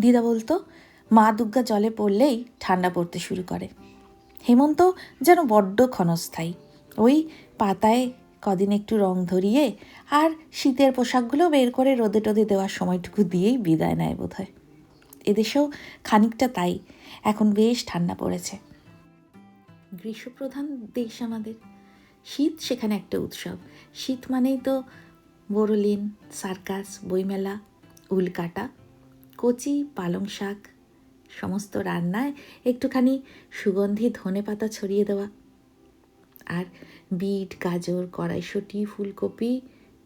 দিদা বলতো, মা দুর্গা জলে পড়লেই ঠান্ডা পড়তে শুরু করে। হেমন্ত যেন বড্ড ক্ষণস্থায়ী। ওই পাতায় কদিন একটু রং ধরিয়ে আর শীতের পোশাকগুলো বের করে রোদে টোদে দেওয়ার সময়টুকু দিয়েই বিদায় নেয় বোধ হয় এদেশেও খানিকটা তাই, এখন বেশ ঠান্ডা পড়েছে। গ্রীষ্মপ্রধান দেশ আমাদের। শীত সেখানে একটা উৎসব। শীত মানেই তো বোরোলিন সার্কাস, বইমেলা, উলকাটা। কচি, পালং শাক, সমস্ত রান্নায় একটুখানি সুগন্ধি ধনে পাতা ছড়িয়ে দেওয়া। আর বিট, গাজর, কড়াইশুঁটি, ফুলকপি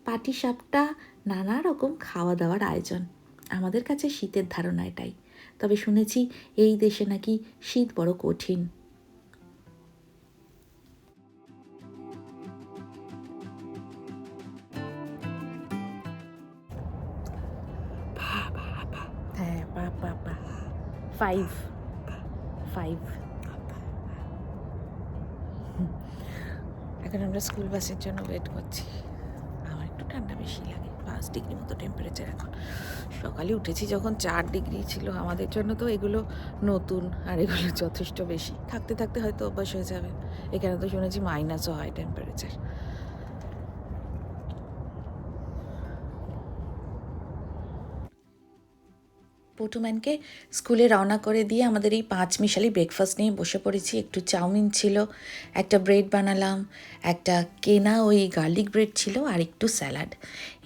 পাটি সাপটা নানা রকম খাওয়া দাওয়ার আয়োজন। আমাদের কাছে শীতের ধারণা এটাই। তবে শুনেছি এই দেশে নাকি শীত বড় কঠিন। ফাইভ ফাইভ এখন আমরা স্কুল বাসের জন্য ওয়েট করছি। আমার একটু ঠান্ডা বেশি লাগে। পাঁচ ডিগ্রি মতো টেম্পারেচার এখন। সকালে উঠেছি যখন চার ডিগ্রি ছিল। আমাদের জন্য তো এগুলো নতুন আর এগুলো যথেষ্ট বেশি। থাকতে থাকতে হয়তো অভ্যাস হয়ে যাবে। এখানে তো শুনেছি মাইনাসও হয় টেম্পারেচার পটুম্যানকে স্কুলে রওনা করে দিয়ে আমাদের এই পাঁচ মিশালি ব্রেকফাস্ট নিয়ে বসে পড়েছি। একটু চাউমিন ছিল, একটা ব্রেড বানালাম, একটা কেনা ওই গার্লিক ব্রেড ছিল আর একটু স্যালাড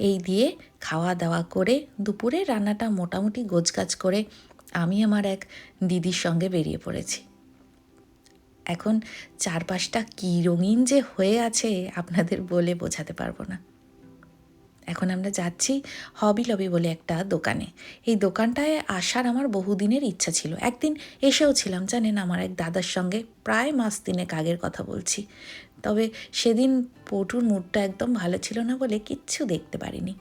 এই দিয়ে খাওয়া দাওয়া করে দুপুরে রান্নাটা মোটামুটি গোছগাছ করে আমি আমার এক দিদির সঙ্গে বেরিয়ে পড়েছি। এখন চারপাশটা কী রঙিন যে হয়ে আছে আপনাদের বলে বোঝাতে পারব না। এখন আমরা যাচ্ছি হবি লবি বলে একটা দোকানে। এই দোকানটায় আসার আমার বহুদিনের ইচ্ছা ছিল। একদিন এসেও ছিলাম, জানেন আমার এক দাদার সঙ্গে প্রায় মাস তিনেক আগের কথা বলছি। তবে সেদিন পটুর মুডটা একদম ভালো ছিল না বলে কিচ্ছু দেখতে পারিনি।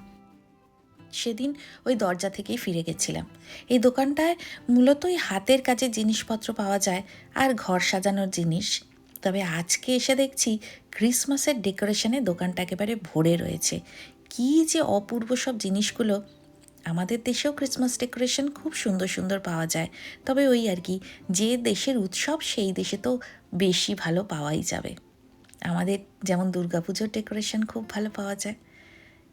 সেদিন ওই দরজা থেকেই ফিরে গেছিলাম। এই দোকানটায় মূলত ওই হাতের কাজের জিনিসপত্র পাওয়া যায় আর ঘর সাজানোর জিনিস। তবে আজকে এসে দেখছি ক্রিসমাসের ডেকোরেশনে দোকানটা একেবারে ভরে রয়েছে। কী যে অপূর্ব সব জিনিসগুলো। আমাদের দেশেও ক্রিসমাস ডেকোরেশন খুব সুন্দর সুন্দর পাওয়া যায়। তবে ওই আর কি, যে দেশের উৎসব সেই দেশে তো বেশি ভালো পাওয়াই যাবে। আমাদের যেমন দুর্গাপুজোর ডেকোরেশন খুব ভালো পাওয়া যায়,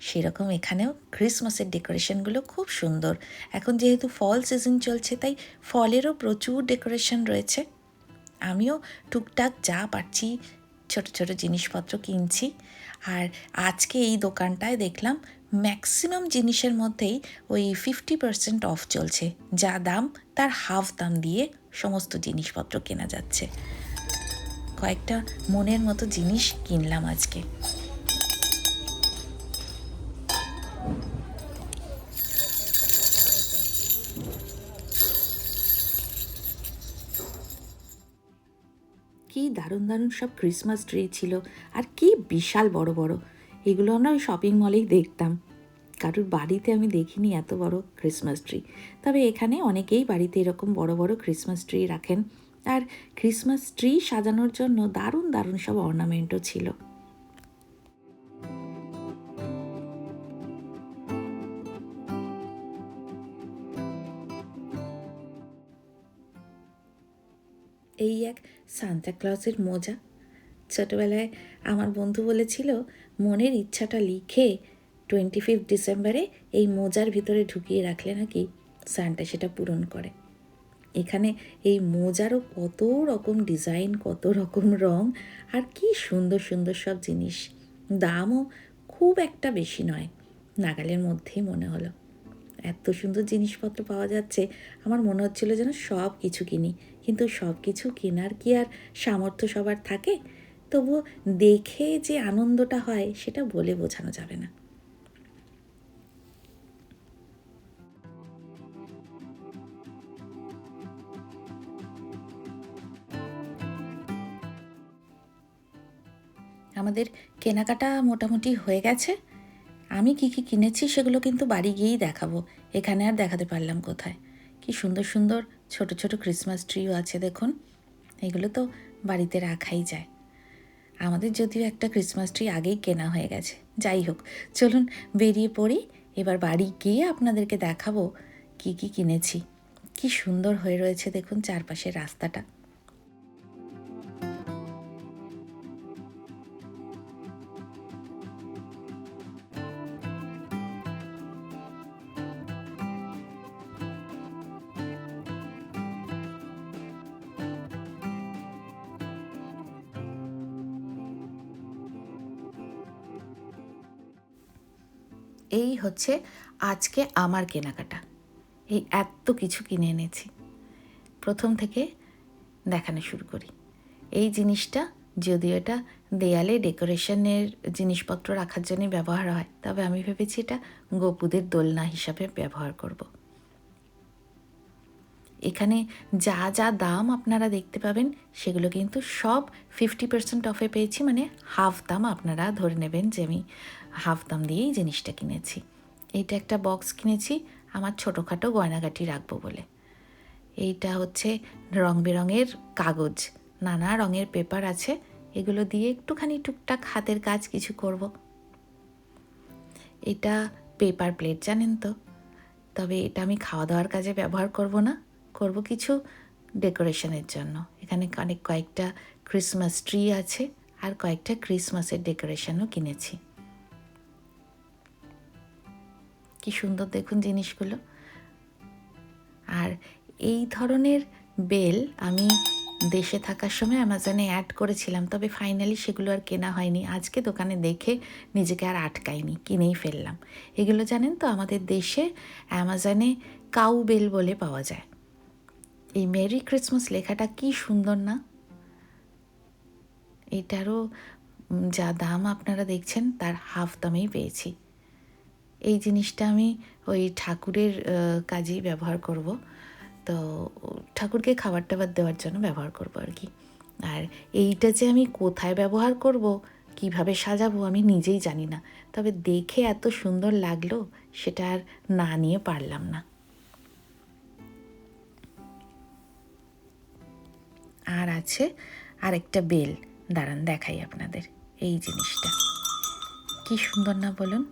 সেরকম এখানেও ক্রিসমাসের ডেকোরেশনগুলো খুব সুন্দর। এখন যেহেতু ফল সিজন চলছে, তাই ফলেরও প্রচুর ডেকোরেশন রয়েছে। আমিও টুকটাক যা পারছি, ছোট ছোট জিনিসপত্র কিনছি। আর আজকে এই দোকানটায় দেখলাম ম্যাক্সিমাম জিনিসের মধ্যেই ওই ফিফটি পার্সেন্ট অফ চলছে, যা দাম তার হাফ দাম দিয়ে সমস্ত জিনিসপত্র কেনা যাচ্ছে। কয়েকটা মনের মতো জিনিস কিনলাম আজকে। কি দারুণ দারুণ সব ক্রিসমাস ট্রি ছিল। আর কি বিশাল বড় বড়। এগুলো আমরা ওই শপিং মলেই দেখতাম। কারোর বাড়িতে আমি দেখিনি এত বড় ক্রিসমাস ট্রি তবে এখানে অনেকেই বাড়িতে এরকম বড় বড় ক্রিসমাস ট্রি রাখেন। আর ক্রিসমাস ট্রি সাজানোর জন্য দারুণ দারুণ সব অর্নামেন্টও ছিল। এক সান্তা ক্লজের মোজা। ছোটোবেলায় আমার বন্ধু বলেছিল, মনের ইচ্ছাটা লিখে টোয়েন্টি ফিফথ ডিসেম্বরে এই মোজার ভিতরে ঢুকিয়ে রাখলে নাকি সান্টা সেটা পূরণ করে। এখানে এই মোজারও কত রকম ডিজাইন কত রকম রং, আর কি সুন্দর সুন্দর সব জিনিস। দামও খুব একটা বেশি নয়, নাগালের মধ্যেই মনে হলো। এত সুন্দর জিনিসপত্র পাওয়া যাচ্ছে, আমার মনে হচ্ছিল যেন সব কিছু কিনি। কিন্তু সব কিছু কেনার কি আর সামর্থ্য সবার থাকে? তবুও দেখে যে আনন্দটা হয়, সেটা বলে বোঝানো যাবে না। আমাদের কেনাকাটা মোটামুটি হয়ে গেছে। আমি কি কি কিনেছি সেগুলো কিন্তু বাড়ি গিয়েই দেখাবো। এখানে আর দেখাতে পারলাম কোথায়? কি সুন্দর সুন্দর ছোট ছোট ক্রিসমাস ট্রিও আছে দেখুন। এগুলো তো বাড়িতে রাখাই যায়। আমাদের যদিও একটা ক্রিসমাস ট্রি আগেই কেনা হয়ে গেছে। যাই হোক, চলুন বেরিয়ে পড়ি। এবার বাড়ি গিয়ে আপনাদেরকে দেখাবো কি কি কিনেছি। কি সুন্দর হয়ে রয়েছে দেখুন চারপাশের রাস্তাটা। এই হচ্ছে আজকে আমার কেনাকাটা। এই এত কিছু কিনে এনেছি। প্রথম থেকে দেখানো শুরু করি। এই জিনিসটা যদিও এটা দেয়ালে ডেকোরেশনের জিনিসপত্র রাখার জন্য ব্যবহার হয়, তবে আমি ভেবেছি এটা গোপুদের দোলনা হিসাবে ব্যবহার করব। এখানে যা যা দাম আপনারা দেখতে পাবেন, সেগুলো কিন্তু সব ফিফটি পার্সেন্ট অফে পেয়েছি মানে হাফ দাম আপনারা ধরে নেবেন যে আমি হাফ দাম দিয়েই জিনিসটা কিনেছি। এইটা একটা বক্স কিনেছি, আমার ছোটোখাটো গয়নাগাটি রাখব বলে। এইটা হচ্ছে রং বেরঙের কাগজ, নানা রঙের পেপার আছে, এগুলো দিয়ে একটুখানি টুকটাক হাতের কাজ কিছু করব। এটা পেপার প্লেট জানেন তো? তবে এটা আমি খাওয়া দাওয়ার কাজে ব্যবহার করব না। করব কিছু ডেকোরেশনের জন্য। এখানে অনেক কয়েকটা ক্রিসমাস ট্রি আছে আর কয়েকটা ক্রিসমাসের ডেকোরেশনও কিনেছি। কি সুন্দর দেখুন জিনিসগুলো। আর এই ধরনের বেল আমি দেশে থাকার সময় অ্যামাজনে অ্যাড করেছিলাম, তবে ফাইনালি সেগুলো আর কেনা হয়নি। আজকে দোকানে দেখে নিজেকে আর আটকাইনি, কিনেই ফেললাম। এগুলো জানেন তো, আমাদের দেশে অ্যামাজনে কাউ বেল বলে পাওয়া যায়। এই মেরি ক্রিসমাস লেখাটা কি সুন্দর না? এটারও যা দাম আপনারা দেখছেন, তার হাফ দামেই পেয়েছি। এই জিনিসটা আমি ওই ঠাকুরের কাজেই ব্যবহার করব। তো ঠাকুরকে খাবার টাবার দেওয়ার জন্য ব্যবহার করব আর কি। আর এইটা যে আমি কোথায় ব্যবহার করব, কীভাবে সাজাবো, আমি নিজেই জানি না। তবে দেখে এত সুন্দর লাগল, সেটা আর না নিয়ে পারলাম না। আর আছে আরেকটা বেল। দাঁড়ান, দেখাই আপনাদের এই জিনিসটা। কি সুন্দর না বলুন?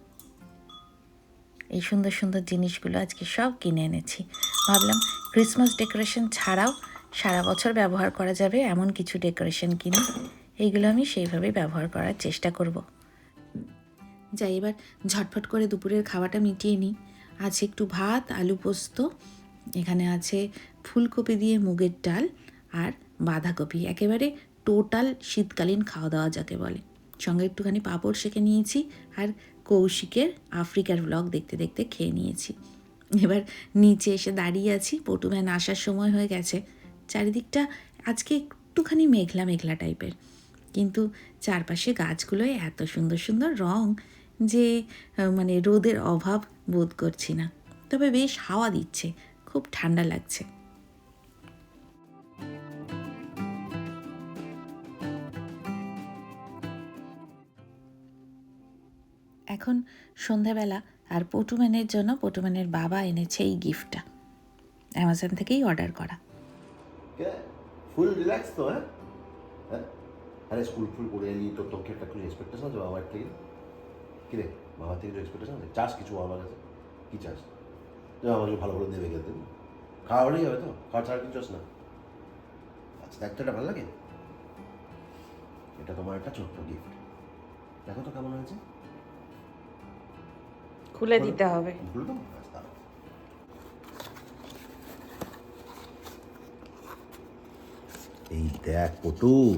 এই সুন্দর সুন্দর জিনিসগুলো আজকে সব কিনে এনেছি। ভাবলাম ক্রিসমাস ডেকোরেশন ছাড়াও সারা বছর ব্যবহার করা যাবে, এমন কিছু ডেকোরেশন কিনে। এইগুলো আমি সেইভাবেই ব্যবহার করার চেষ্টা করব। যাই, এবার ঝটফট করে দুপুরের খাওয়াটা মিটিয়ে নিই। আছে একটু ভাত, আলু পোস্ত, এখানে আছে ফুলকপি দিয়ে মুগের ডাল আর বাঁধাকপি, একেবারে টোটাল শীতকালীন খাওয়া দাওয়া যাকে বলে। সঙ্গে একটুখানি পাঁপড় সেঁকে নিয়েছি আর কৌশিকের আফ্রিকার ব্লগ দেখতে দেখতে খেয়ে নিয়েছি। এবার নিচে এসে দাঁড়িয়ে আছি পটুম্যান আসার সময় হয়ে গেছে। চারিদিকটা আজকে একটুখানি মেঘলা মেঘলা টাইপের কিন্তু চারপাশে গাছগুলোয় এত সুন্দর সুন্দর রং যে মানে রোদের অভাব বোধ করছি না। তবে বেশ হাওয়া দিচ্ছে, খুব ঠান্ডা লাগছে। এখন সন্ধ্যাবেলা আর পটুম্যানের জন্য পটুম্যানের বাবা এনেছে এই গিফটটা। অ্যামাজন থেকেই অর্ডার করা। ফুল রিল্যাক্স তো হ্যাঁ? হ্যাঁ? আরে স্কুল ফুল করে এলি, তো তোকে একটা কিছু এক্সপেকটেশন আছে বাবার থেকে? কি রে, বাবার থেকে কিছু এক্সপেকটেশন আছে? চাস কিছু বাবার কাছে? কি চাস? যে আমাকে ভালো করে দেবে খেতে খাওয়া হলেই যাবে তো খাওয়া ছাড়া কিছু চাস না। আচ্ছা দেখতে এটা ভালো লাগে। এটা তোমার একটা ছোট্ট গিফট দেখো তো কেমন হয়েছে। খুলে দিতে হবে। এই দেখ পটু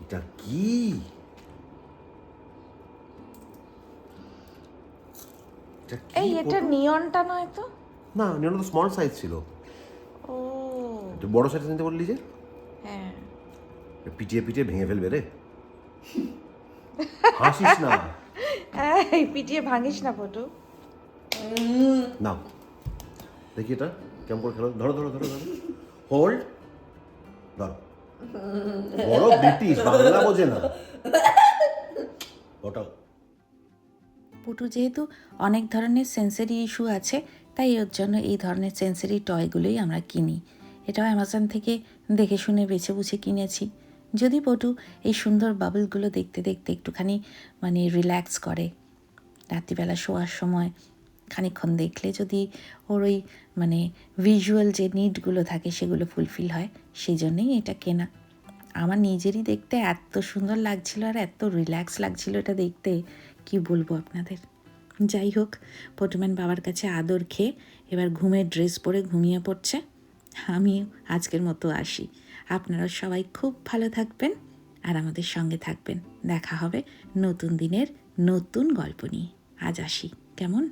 এটা কি? এই এটা নিয়নটা নয় তো? না নিয়ন তো স্মল সাইজ ছিল। ও। একটু বড় সাইজ নিতে বললি যে? হ্যাঁ। পিটিয়ে পিটিয়ে ভেঙে ফেলবে রে। হাসিস না। এই পিটিয়ে ভাঙিস না ফটো। নাও। দেখি এটা কেমন করে খেলো ধরো ধরো ধরো ধরো। হোল্ড ধরো। বড় ব্রিটিশ বাংলা বোঝে না। ওটাও। পুটু যেহেতু অনেক ধরনের সেন্সারি ইস্যু আছে তাই ওর জন্য এই ধরনের সেন্সারি টয়গুলোই আমরা কিনি। এটাও অ্যামাজন থেকে দেখে শুনে বেছে বুঝে কিনেছি। যদি পটু এই সুন্দর বাবলগুলো দেখতে দেখতে একটুখানি মানে রিল্যাক্স করে, রাত্রিবেলা শোয়ার সময় খানিকক্ষণ দেখলে যদি ওর ওই মানে ভিজুয়াল যে নিডগুলো থাকে সেগুলো ফুলফিল হয়, সেই জন্যেই এটা কেনা। আমার নিজেরই দেখতে এত সুন্দর লাগছিল আর এত রিল্যাক্স লাগছিল এটা দেখতে, কি বলব আপনাদের? যাই হোক, পটুম্যান বাবার কাছে আদর খেয়ে এবার ঘুমের ড্রেস পরে ঘুমিয়ে পড়ছে। আমি আজকের মতো আসি। আপনারা সবাই খুব ভালো থাকবেন আর আমাদের সঙ্গে থাকবেন। দেখা হবে নতুন দিনের নতুন গল্প নিয়ে। আজ আসি। কেমন?